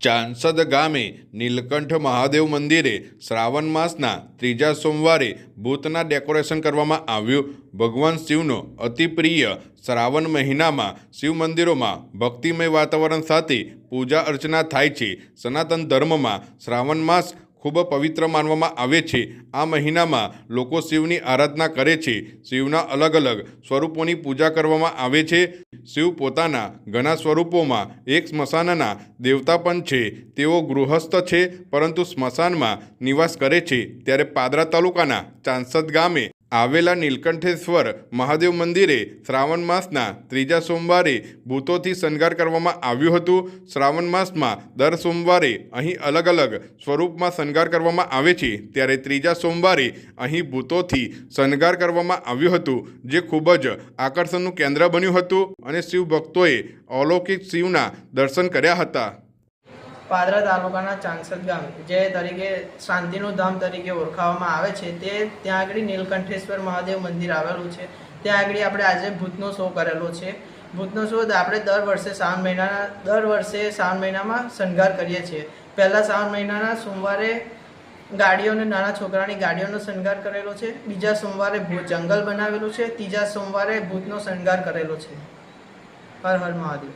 ચાંસદ ગામે નીલકંઠ મહાદેવ મંદિરે શ્રાવણ માસના ત્રીજા સોમવારે ભૂતના ડેકોરેશન કરવામાં આવ્યું. ભગવાન શિવનો અતિપ્રિય શ્રાવણ મહિનામાં શિવ મંદિરોમાં ભક્તિમય વાતાવરણ સાથે પૂજા અર્ચના થાય છે. સનાતન ધર્મમાં શ્રાવણ માસ ખૂબ પવિત્ર માનવામાં આવે છે. આ મહિનામાં લોકો શિવની આરાધના કરે છે. શિવના અલગ અલગ સ્વરૂપોની પૂજા કરવામાં આવે છે. શિવ પોતાના ઘણા સ્વરૂપોમાં એક સ્મશાનના દેવતા પણ છે. તેઓ ગૃહસ્થ છે, પરંતુ સ્મશાનમાં નિવાસ કરે છે. ત્યારે પાદરા તાલુકાના ચાંસદ ગામે આવેલા નીલકંઠેશ્વર મહાદેવ મંદિરે શ્રાવણ માસના ત્રીજા સોમવારે ભૂતોથી શણગાર કરવામાં આવ્યું હતું. શ્રાવણ માસમાં દર સોમવારે અહીં અલગ અલગ સ્વરૂપમાં શણગાર કરવામાં આવે છે. ત્યારે ત્રીજા સોમવારે અહીં ભૂતોથી શણગાર કરવામાં આવ્યું હતું, જે ખૂબ જ આકર્ષણનું કેન્દ્ર બન્યું હતું અને શિવ ભક્તોએ અલૌકિક શિવના દર્શન કર્યા હતા. પાદરા તાલુકાના ચાંસદ ગામ, જે તરીકે શાંતિનું ધામ તરીકે ઓળખાવામાં આવે છે, તે ત્યાં આગળ નીલકંઠેશ્વર મહાદેવ મંદિર આવેલું છે. ત્યાં આગળ આપણે આજે ભૂતનો શો કરેલો છે. ભૂતનો શો આપણે દર વર્ષે શ્રાવણ મહિનાના, દર વર્ષે શ્રાવણ મહિનામાં શણગાર કરીએ છીએ. પહેલાં શ્રાવણ મહિનાના સોમવારે ગાડીઓને, નાના છોકરાની ગાડીઓનો શણગાર કરેલો છે. બીજા સોમવારે ભૂત જંગલ બનાવેલું છે. ત્રીજા સોમવારે ભૂતનો શણગાર કરેલો છે. હર હર મહાદેવ.